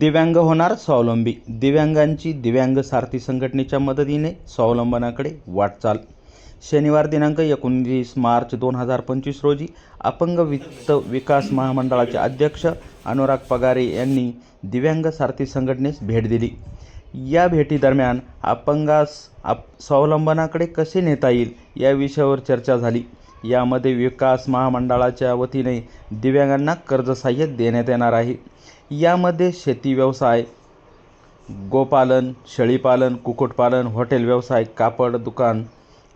दिव्यांग होणार स्वावलंबी. दिव्यांगांची दिव्यांग सारथी संघटनेच्या मदतीने स्वावलंबनाकडे वाटचाल. शनिवार दिनांक एकोणवीस मार्च दोन हजार पंचवीस रोजी अपंग वित्त विकास महामंडळाचे अध्यक्ष अनुराग पगारे यांनी दिव्यांग सारथी संघटनेस भेट दिली. या भेटीदरम्यान अपंगास आप स्वावलंबनाकडे कसे नेता येईल या विषयावर चर्चा झाली. यामध्ये विकास महामंडळाच्या वतीने दिव्यांगांना कर्जसहाय्य देण्यात येणार आहे. यामध्ये शेती व्यवसाय गोपालन शेळीपालन कुक्कुटपालन हॉटेल व्यवसाय कापड दुकान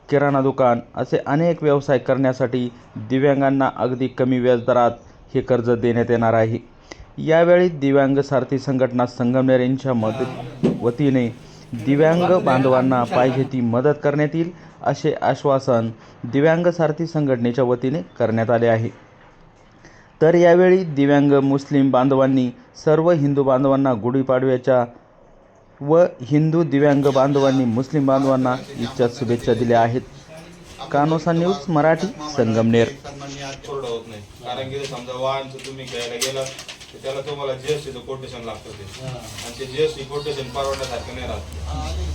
किराणा दुकान असे अनेक व्यवसाय करण्यासाठी दिव्यांगांना अगदी कमी व्याजदरात हे कर्ज देण्यात येणार आहे. यावेळी दिव्यांग सारथी संघटना संगमनेर यांच्या मदत वतीने दिव्यांग बांधवांना पाहिजे ती मदत करण्यात येईल असे आश्वासन दिव्यांग सारथी संघटनेच्या वतीने करण्यात आले आहे. तर यावेळी दिव्यांग मुस्लिम बांधवांनी सर्व हिंदू बांधवांना गुढीपाडव्याच्या व हिंदू दिव्यांग बांधवांनी मुस्लिम बांधवांना ईदच्या शुभेच्छा दिल्या आहेत. कानोसा न्यूज मराठी संगमनेर. सन्माननीय आज कोरडं होत नाही कारण की समजा वाहनचं तुम्ही घ्यायला गेला तर त्याला तुम्हाला जीएसटीचं कोटेशन लागतं ते. आणि ते जीएसटी कोटेशन परवडण्यासारखं नाही राहत.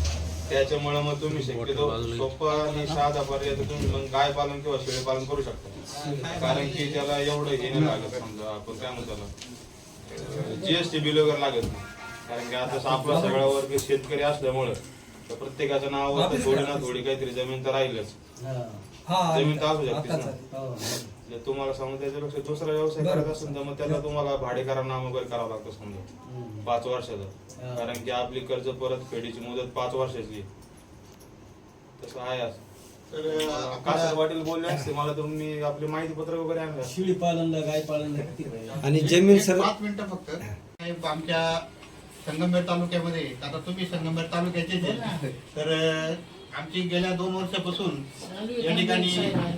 त्याच्यामुळे मग तुम्ही शक्यतो सोपा आणि साधा पर्याय तर तुम्ही मग गाय पालन किंवा शेळी पालन करू शकता. कारण की त्याला एवढं हे नाही लागत समजा आपण काय म्हणतो जीएसटी बिल वगैरे लागत नाही. कारण की आता आपला सगळा वर्ग शेतकरी असल्यामुळं तर प्रत्येकाच्या नावावर थोडी ना थोडी काहीतरी जमीन तर राहीलच. जमीन तर असू शकतेच तुम्हाला समजा त्याच्यापेक्षा दुसरा व्यवसाय करायचा असेल तर मग त्याला तुम्हाला भाडेकरांना वगैरे करावं लागतं समजा. पाच वर्षाचं. कारण की आपली कर्ज परत फेडीची मुदत पाच वर्षाची. आहे. तसं आहे असं. तर कासर पाटील बोलले असते मला तुम्ही आपले माहिती पत्र वगैरे आणलं. शिळी पालनला गाय पालनला किती? पाहिजे? आणि जमीन सर पाच मिनिटं फक्त. साहेब, आमच्या संगमेर तालुक्यामध्ये आता तुम्ही संगमेर तालुक्याचेच आहे. तर अं, आमची गेल्या दोन वर्षापासून या ठिकाणी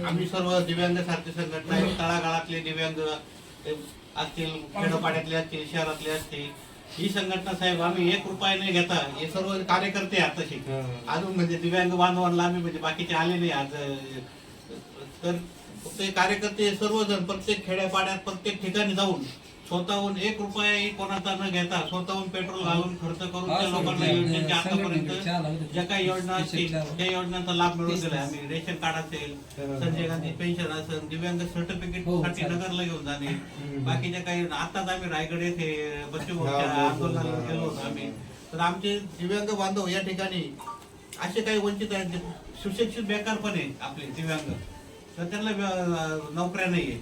आम्ही सर्व दिव्यांग सारथी संघटना आहे. तळागाळातले दिव्यांग ते असतील खेडोपाड्यातले असतील शहरातले असतील. ही संघटना साहेब आम्ही एक रुपया नाही घेता. हे सर्व कार्यकर्ते आहेत तसे. अजून म्हणजे दिव्यांग बांधवांना आम्ही म्हणजे बाकीचे आले नाही आज. तर फक्त हे कार्यकर्ते सर्वजण प्रत्येक खेड्यापाड्यात प्रत्येक ठिकाणी जाऊन स्वतःहून एक रुपयाही कोणाचा न घेता स्वतःहून पेट्रोल घालून खर्च करून त्या लोकांना आतापर्यंत ज्या काही योजना असतील त्या योजनांचा लाभ मिळवून दिलाय. आम्ही रेशन कार्ड असेल संजय गांधी पेन्शन असेल दिव्यांग सर्टिफिकेटसाठी नगरला घेऊन जाणे बाकीच्या काही आताच आम्ही रायगड येथे बच्चू आंदोलनाला गेलो होतो आम्ही. तर आमचे दिव्यांग बांधव या ठिकाणी असे काही वंचित आहेत सुशिक्षित बेकार पण आहे आपले दिव्यांग. त्यांना नोकऱ्या नाहीये.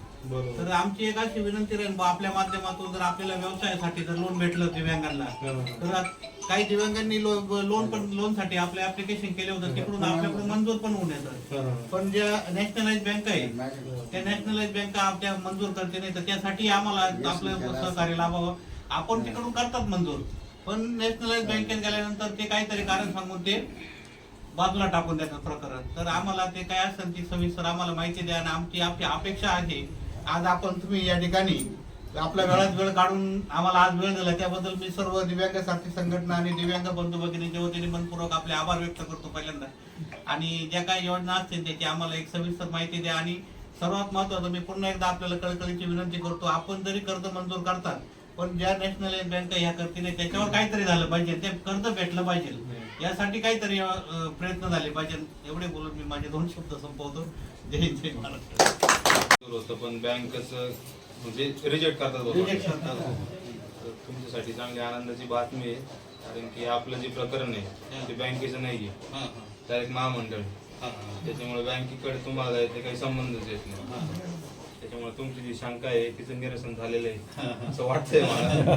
तर आमची एक अशी विनंती राहील बा आपल्या माध्यमातून जर आपल्याला व्यवसायासाठी जर लोन भेटलं दिव्यांगांना तर काही दिव्यांगांनी लोन पण लोनसाठी आपले ऍप्लिकेशन केले होते तिकडून आपल्याकडे मंजूर पण होऊन येतं. पण ज्या नॅशनलाइज बँक आहे त्या नॅशनलाइज बँका आपल्या मंजूर करते नाही तर त्यासाठी आम्हाला आपलं सहकार्य लाभावं. आपण तिकडून करतात मंजूर. पण नॅशनलाइज बँकेत गेल्यानंतर ते काहीतरी कारण सांगून ते बाजूला टाकून देतात प्रकरण. तर आम्हाला ते काय असेल ती सविस्तर आम्हाला माहिती द्या आणि आमची आपली अपेक्षा आहे. आज आपण तुम्ही या ठिकाणी आपल्या वेळात वेळ काढून आम्हाला आज वेळ दिला. त्याबद्दल मी सर्व दिव्यांग साथी संघटना आणि दिव्यांग बंधू भगिनीच्या वतीने मनपूर्वक आपले आभार व्यक्त करतो पहिल्यांदा. आणि ज्या काही योजना असतील त्याची आम्हाला एक सविस्तर माहिती द्या. आणि सर्वात महत्वाचं मी पुन्हा एकदा आपल्याला कळकळीची विनंती करतो आपण जरी कर्ज मंजूर करतात पण ज्या नॅशनलाइज बँक ह्या करतील त्याच्यावर काहीतरी झालं पाहिजे ते कर्ज भेटलं पाहिजे. यासाठी काहीतरी प्रयत्न झाले पाहिजे. एवढे बोलून मी माझे दोन शब्द संपवतो. जय जय महाराष्ट्र. पण बँकच म्हणजे रिजेक्ट करतात तुमच्यासाठी चांगली आनंदाची बातमी आहे. कारण की आपलं जे प्रकरण आहे ते बँकेचं नाही आहे डायरेक्ट महामंडळ. त्याच्यामुळे बँकेकडे तुम्हाला काही संबंधच येत नाही. त्याच्यामुळे तुमची जी शंका आहे तिचं निरसन झालेलं आहे. असं वाटतंय मला.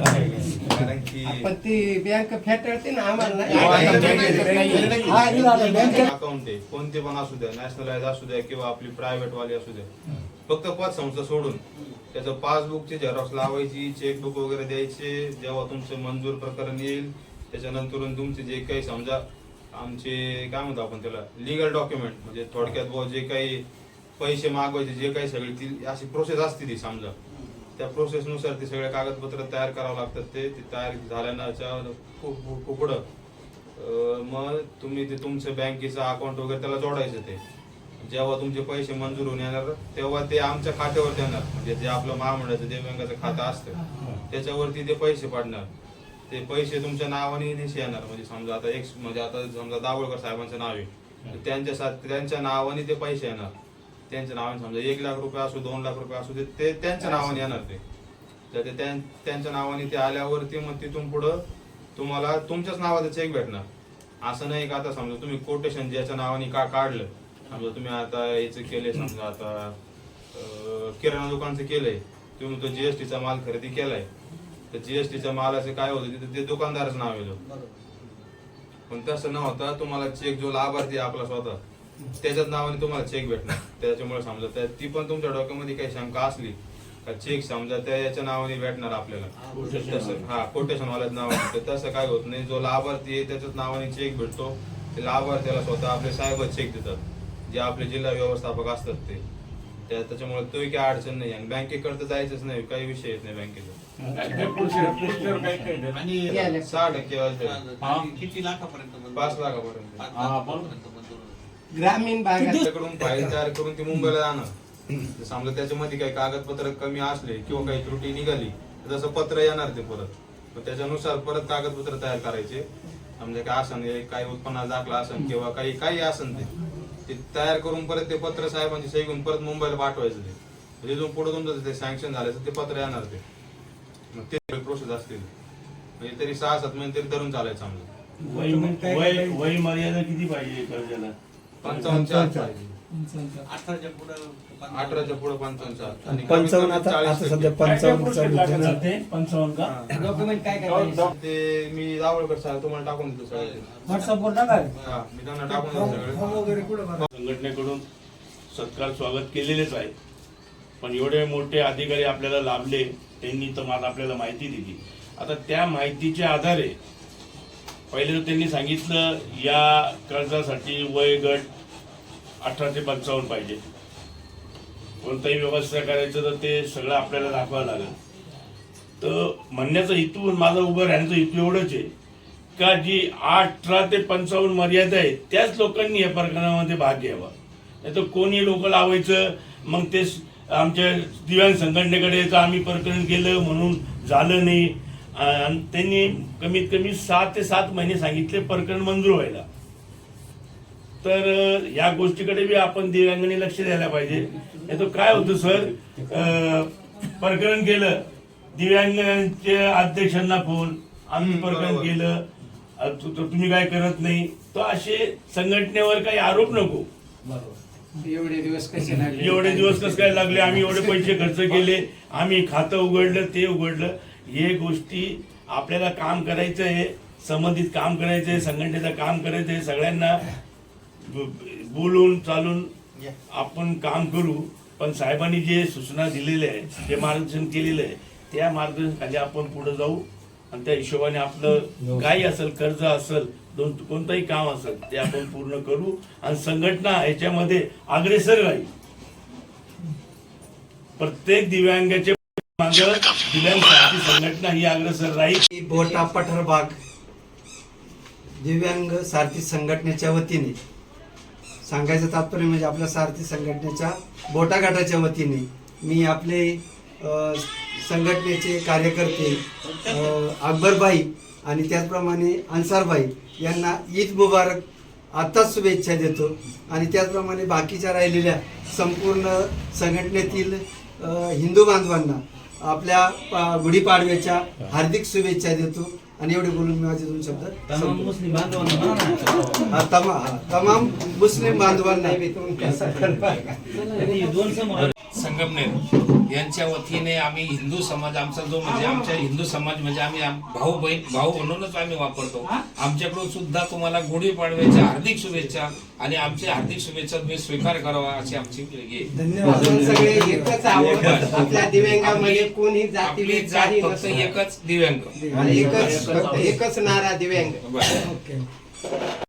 कारण की पण ती बँक फेटाळते ना आम्हाला अकाउंट आहे कोणते पण असू द्या नॅशनलाइज असू द्या किंवा आपली प्रायव्हेट वाली असू द्या. फक्त पतसंस्था सोडून त्याचं पासबुकची झेरॉक्स लावायची चेकबुक वगैरे द्यायचे जेव्हा तुमचं मंजूर प्रकरण येईल त्याच्यानंतर तुमचे जे काही समजा आमचे काय म्हणतो आपण त्याला लिगल डॉक्युमेंट म्हणजे थोडक्यात जे काही पैसे मागवायचे जे काही सगळी ती अशी प्रोसेस असते ती समजा. त्या प्रोसेस नुसार ते सगळे कागदपत्र तयार करावं लागतात ते ते तयार खूप पुढं मग तुम्ही ते तुमचं बँकेचं अकाउंट वगैरे त्याला जोडायचं ते. जेव्हा तुमचे पैसे मंजूर होऊन येणार तेव्हा ते आमच्या खात्यावर येणार म्हणजे जे आपलं महामंडळाचं दिव्यांगाचं खातं असतं त्याच्यावरती ते पैसे पडणार. ते पैसे तुमच्या नावाने निशी येणार. म्हणजे समजा आता एक म्हणजे आता समजा दाभोळकर साहेबांचं नाव आहे. त्यांच्या त्यांच्या नावाने ते पैसे येणार. त्यांच्या नावाने समजा एक लाख रुपये असू दोन लाख रुपये असू ते- ते त्यांच्या नावाने येणार ते. तर ते त्यां- त्यांच्या नावाने ते आल्यावरती मग तिथून पुढं तुम्हाला तुमच्याच नावाचा चेक भेटणार. असं नाही का आता समजा तुम्ही कोटेशन ज्याच्या नावाने का काढलं समजा तुम्ही आता याचं केलंय समजा आता अं, किराणा दुकानचं केलंय तुम्ही तो जीएसटीचा माल खरेदी केलाय तर जीएसटीच्या मालाचे काय होतं तिथे ते दुकानदारच नाव येतं. पण तसं न होता तुम्हाला चेक जो लाभार्थी आहे आपला स्वतः त्याच्याच नावाने तुम्हाला चेक भेटणार. त्याच्यामुळे समजा त्या ती पण तुमच्या डोक्यामध्ये काही शंका असली का चेक समजा त्या याच्या नावाने भेटणार आपल्याला. तसं हा कोटेशन वाल्याच नावाने तर तसं काय होत नाही. जो लाभार्थी आहे त्याच्याच नावाने चेक भेटतो. ते लाभार्थ्याला स्वतः आपले साहेबच चेक देतात. जे आपले जिल्हा व्यवस्थापक असतात ते. त्या त्याच्यामुळे तोही काही अडचण नाही. आणि बँकेकडे तर जायचंच नाही. काही विषय येत नाही बँकेचा. सहा टक्के. किती लाखापर्यंत? पाच लाखापर्यंत पाच लाखापर्यंत मंजूर होईल. ग्रामीण भागात. त्याच्याकडून फाईल तयार करून ती मुंबईला जाणं. तर समजा त्याच्यामध्ये काही कागदपत्र कमी असले किंवा काही त्रुटी निघाली तर तसं पत्र येणार ते परत. त्याच्यानुसार परत कागदपत्र तयार करायचे. म्हणजे काय असन हे काही उत्पन्नाचा दाखला असन किंवा काही काही असन ते. तयार करून परत ते पत्र साहेबांची सही घेऊन परत मुंबईला पाठवायचं ते. म्हणजे पुढे तुमचं ते सँक्शन झालं ते पत्र येणार ते. मग ते प्रोसेस असतील. म्हणजे तरी सहा सात महिने तरी धरून चालायचं वय वय मर्यादा किती पाहिजे कर्जाला? अठराच्या पुढं आणि पंचावन्न आता आता 40 सध्या. पंचावन्न चालू आहे. पंचावन्न का? डॉक्युमेंट काय? ते मी दावळकर साहेब तुम्हाला टाकून देतो सगळे. व्हॉट्सअपवर टाका. हा मी त्यांना टाकून देतो सगळे. वगैरे कुठं भरा? संघटनेकडून सत्कार स्वागत केलेलेच आहे पण एवढे मोठे अधिकारी आपल्याला लाभले त्यांनी तर मला आपल्याला माहिती दिली. आता त्या माहितीच्या आधारे पहिले तर त्यांनी सांगितलं या कर्जासाठी वय गट अठरा ते पंचावन्न पाहिजे. कोणताही व्यवस्था करायचं तर ते सगळं आपल्याला दाखवावं लागेल. तर म्हणण्याचं हेतू माझं उभं राहण्याचा हेतू एवढंच आहे का जी अठरा ते पंचावन्न मर्यादा आहे त्याच लोकांनी या प्रकरणामध्ये भाग घ्यावा. नाही तर कोणी लोक लावायचं मग ते आमच्या दिव्यांग संघटनेकडे तर आम्ही प्रकरण केलं म्हणून झालं नाही? त्यांनी कमीत कमी सात ते सात महिने सांगितले प्रकरण मंजूर व्हायला. तर या गोष्टीकडे बी आपण दिव्यांगांनी लक्ष द्यायला पाहिजे. तर काय होतं सर? प्रकरण केलं दिव्यांगांच्या अध्यक्षांना फोन आम्ही प्रकरण. केलं. अ, तु- तु- तुम्ही काय करत नाही? तर असे संघटनेवर काही आरोप नको. एवढे दिवस कसे लागले? एवढे दिवस कसं काय लागले? आम्ही एवढे पैसे खर्च केले. आम्ही खातं उघडलं ते उघडलं. हे गोष्टी आपल्याला काम करायचं आहे संबंधित काम करायचं आहे संघटनेचं काम करायचं आहे सगळ्यांना बोलून चालून आपण काम करू. पण साहेबांनी जे सूचना दिलेल्या आहे जे मार्गदर्शन केलेलं आहे त्या मार्गदर्शनाखाली आपण पुढे जाऊ. आणि त्या हिशोबाने आपलं काही असेल कर्ज असेल दोन कोणतंही काम असेल ते आपण पूर्ण करू. आणि संघटना ह्याच्यामध्ये अग्रेसर राहील. प्रत्येक दिव्यांगाच्या मागं दिव्यांग सारखी संघटना ही अग्रेसर राहील. बोटा पठारबाग दिव्यांग सारथी संघटनेच्या वतीने सांगायचं तात्पर्य म्हणजे आपल्या सारथी संघटनेच्या बोटा गटाच्या वतीने मी आपले संघटनेचे कार्यकर्ते अकबरबाई आणि त्याचप्रमाणे अन्सारबाई यांना ईद मुबारक आत्ताच शुभेच्छा देतो. आणि त्याचप्रमाणे बाकीच्या राहिलेल्या संपूर्ण संघटनेतील हिंदू बांधवांना आपल्या गुढीपाडव्याच्या हार्दिक शुभेच्छा देतो. आणि एवढे बोलून मी माझे दोन शब्द तमाम. मुस्लिम बांधवांना. संगमनेर यांच्या वतीने आम्ही हिंदू समाज आमचा जो म्हणजे आमच्या हिंदू समाज म्हणजे आम्ही आम- भाऊ बहीण भाऊ म्हणूनच आम्ही वापरतो. आमच्याकडून सुद्धा तुम्हाला गुढीपाडव्याच्या हार्दिक शुभेच्छा आणि आमचे हार्दिक शुभेच्छा तुम्ही स्वीकार करावा अशी आमची आपली जात फक्त. एकच दिव्यांग. आणि एकच फक्त एकच नारा दिव्यांग.